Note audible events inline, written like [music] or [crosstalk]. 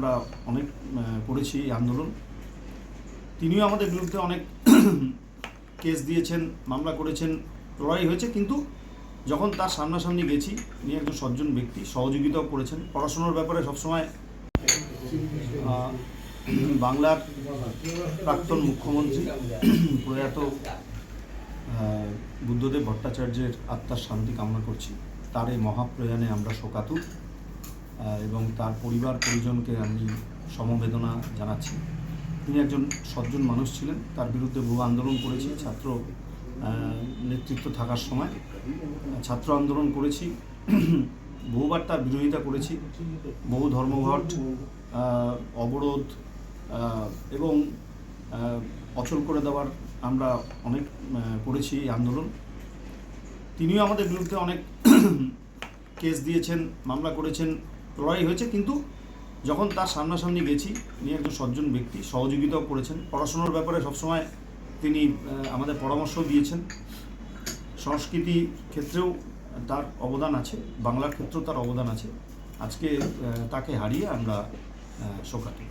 আমরা অনেক করেছি এই আন্দোলন। তিনিও আমাদের বিরুদ্ধে অনেক কেস দিয়েছেন, মামলা করেছেন, লড়াই হয়েছে, কিন্তু যখন তার সামনাসামনি গেছি, তিনি একজন সজ্জন ব্যক্তি, সহযোগিতাও করেছেন। পড়াশোনার ব্যাপারে সবসময় বাংলার প্রাক্তন মুখ্যমন্ত্রী, প্রয়াত বুদ্ধদেব ভট্টাচার্যের আত্মার শান্তি কামনা করছি। তার এই মহাপ্রয়াণে আমরা শোকাতুর এবং তার পরিবার পরিজনকে আমি সমবেদনা জানাচ্ছি। তিনি একজন সজ্জন মানুষ ছিলেন, তার বিরুদ্ধে বহু আন্দোলন করেছি, ছাত্র নেতৃত্ব থাকার সময়। ছাত্র আন্দোলন করেছি, [clears throat] বহুবার তার বিরোধিতা করেছি, বহু ধর্মঘট অবরোধ এবং অচল করে দেওয়ার আমরা অনেক করেছি এই আন্দোলন। তিনিও আমাদের বিরুদ্ধে অনেক [clears throat] কেস দিয়েছেন, মামলা করেছেন লড়াই হয়েছে, কিন্তু যখন তার সামনাসামনি গেছি, তিনি একজন সজ্জন ব্যক্তি, সহযোগিতাও করেছেন। পড়াশোনার ব্যাপারে সবসময় তিনি আমাদের পরামর্শ দিয়েছেন। সংস্কৃতি ক্ষেত্রেও তার অবদান আছে, বাংলার ক্ষেত্রেও তার অবদান আছে। আজকে তাকে হারিয়ে আমরা শোকাতুর